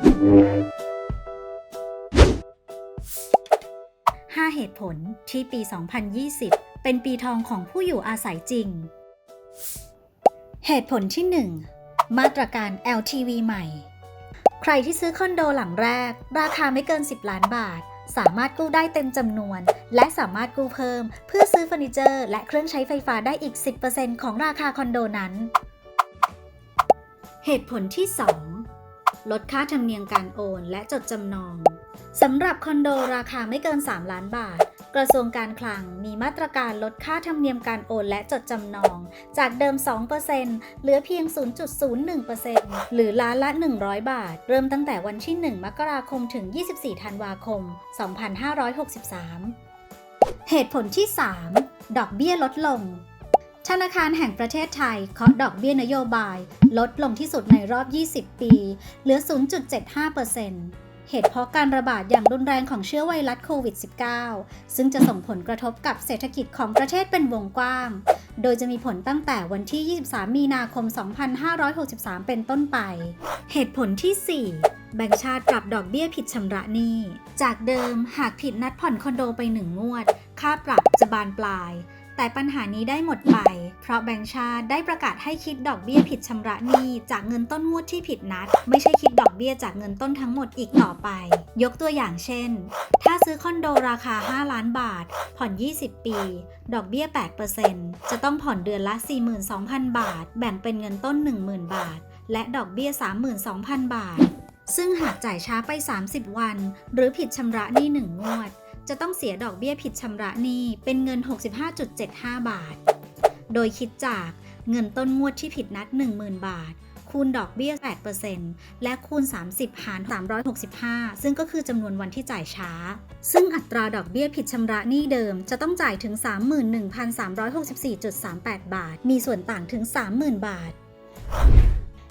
5 เหตุผลที่ปี 2020 เป็นปีทองของผู้อยู่อาศัยจริง เหตุผลที่ 1 มาตรการ LTV ใหม่ ใครที่ซื้อคอนโดหลังแรก ราคาไม่เกิน 10 ล้านบาท สามารถกู้ได้เต็มจำนวน และสามารถกู้เพิ่ม เพื่อซื้อเฟอร์นิเจอร์ และเครื่องใช้ไฟฟ้าได้อีก 10%ของราคาคอนโดนั้น เหตุผลที่ 2 ลดค่าธรรมเนียมการโอนและจดจำนองสำหรับคอนโดราคาไม่เกิน 3 ล้านบาท กระทรวงการคลังมีมาตรการลดค่าธรรมเนียมการโอนและจดจำนอง จากเดิม 2%เหลือเพียง 0.01%หรือล้านละ 100 บาท เริ่มตั้งแต่วันที่ 1 มกราคมถึง 24 ธันวาคม 2563 เหตุผลที่ 3 ดอกเบี้ยลดลง ธนาคารแห่งประเทศไทยเคาะดอกเบี้ยนโยบาย ลดลงที่สุดในรอบ 20 ปี เหลือ 0.75%เหตุเพราะการระบาดอย่างรุนแรงของเชื้อไวรัสโควิด -19 ซึ่งจะส่งผลกระทบกับเศรษฐกิจของประเทศเป็นวงกว้าง โดยจะมีผลตั้งแต่วันที่ 23 มีนาคม 2563 เป็นต้นไป เหตุผลที่ 4แบงก์ชาติปรับดอกเบี้ยผิดชำระหนี้ จากเดิมหากผิดนัดผ่อนคอนโดไปหนึ่งงวด ค่าปรับจะบานปลาย แต่ปัญหานี้ได้หมดไป เพราะแบงก์ชาติได้ประกาศให้คิดดอกเบี้ยผิดชำระหนี้จากเงินต้นงวดที่ผิดนัด ไม่ใช่คิดดอกเบี้ยจากเงินต้นทั้งหมดอีกต่อไป ยกตัวอย่างเช่น ถ้าซื้อคอนโดราคา 5 ล้านบาท ผ่อน 20 ปี ดอกเบี้ย 8%จะต้องผ่อนเดือนละ 42,000 บาท แบ่งเป็นเงินต้น 10,000 บาท และดอกเบี้ย 32,000 บาทซึ่งหากจ่ายช้าไป 30 วัน หรือผิดชำระหนี้1งวด จะต้องเสียดอกเบี้ยผิดชำระหนี้เป็นเงิน 65.75 บาท โดยคิดจากเงินต้นงวดที่ผิดนัด 10,000 บาท คูณดอกเบี้ย 8%และคูณ 30 หาร 365 ซึ่งก็คือจำนวนวันที่จ่ายช้า ซึ่งอัตราดอกเบี้ยผิดชำระหนี้เดิมจะต้องจ่ายถึง 31,364.38 บาท มีส่วนต่างถึง 30,000 บาท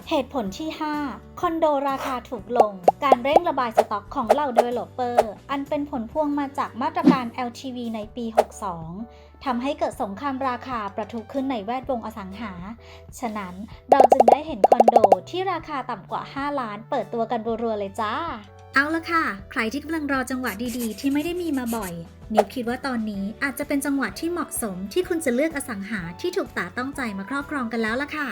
เหตุผลที่ 5 คอนโดราคาถูกลง การเร่งระบายสต็อกของเหล่า developer อันเป็นผลพวงมาจากมาตรการ LTV ในปี 62 ทำให้เกิดสงครามราคาประทุขึ้นในแวดวงอสังหา ฉะนั้นเราจึงได้เห็นคอนโดที่ราคาต่ำกว่า 5 ล้าน เปิดตัวกันรัวๆเลยจ้า เอาละค่ะ ใครที่กำลังรอจังหวะดีๆ ที่ไม่ได้มีมาบ่อยนิวคิดว่าตอนนี้อาจจะเป็นจังหวะที่เหมาะสมที่คุณจะเลือกอสังหาที่ถูกตาต้องใจมาครอบครองกันแล้วล่ะค่ะ